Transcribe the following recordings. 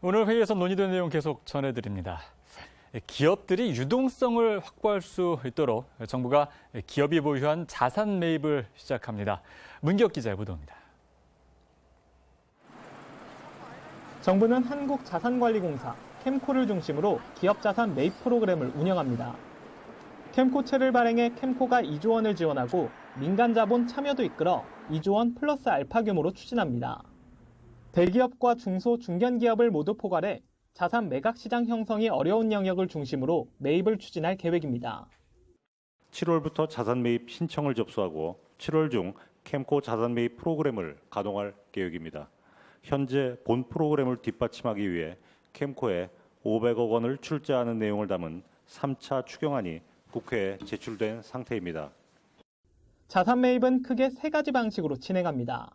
오늘 회의에서 논의된 내용 계속 전해드립니다. 기업들이 유동성을 확보할 수 있도록 정부가 기업이 보유한 자산 매입을 시작합니다. 문기혁 기자의 보도입니다. 정부는 한국자산관리공사 캠코를 중심으로 기업 자산 매입 프로그램을 운영합니다. 캠코채를 발행해 캠코가 2조 원을 지원하고 민간 자본 참여도 이끌어 2조 원 플러스 알파 규모로 추진합니다. 대기업과 중소 중견 기업을 모두 포괄해 자산 매각 시장 형성이 어려운 영역을 중심으로 매입을 추진할 계획입니다. 7월부터 자산 매입 신청을 접수하고 7월 중 캠코 자산 매입 프로그램을 가동할 계획입니다. 현재 본 프로그램을 뒷받침하기 위해 캠코에 500억 원을 출자하는 내용을 담은 3차 추경안이 국회에 제출된 상태입니다. 자산 매입은 크게 세 가지 방식으로 진행합니다.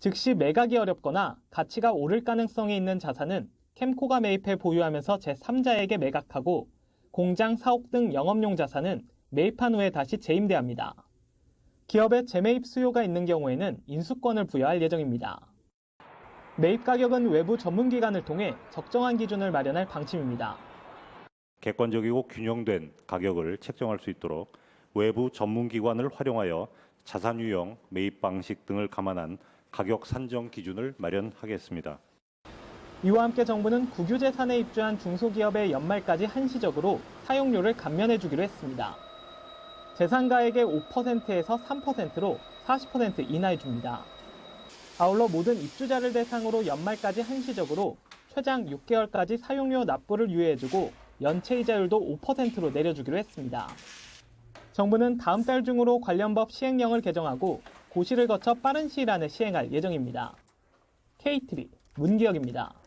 즉시 매각이 어렵거나 가치가 오를 가능성이 있는 자산은 캠코가 매입해 보유하면서 제3자에게 매각하고 공장, 사옥 등 영업용 자산은 매입한 후에 다시 재임대합니다. 기업의 재매입 수요가 있는 경우에는 인수권을 부여할 예정입니다. 매입 가격은 외부 전문기관을 통해 적정한 기준을 마련할 방침입니다. 객관적이고 균형된 가격을 책정할 수 있도록 외부 전문기관을 활용하여 자산 유형, 매입 방식 등을 감안한 가격 산정 기준을 마련하겠습니다. 이와 함께 정부는 국유 재산에 입주한 중소기업의 연말까지 한시적으로 사용료를 감면해 주기로 했습니다. 재산가액의 5%에서 3%로 40% 인하해 줍니다. 아울러 모든 입주자를 대상으로 연말까지 한시적으로 최장 6개월까지 사용료 납부를 유예해주고 연체 이자율도 5%로 내려주기로 했습니다. 정부는 다음 달 중으로 관련 법 시행령을 개정하고 고시를 거쳐 빠른 시일 안에 시행할 예정입니다. KTV 문기혁입니다.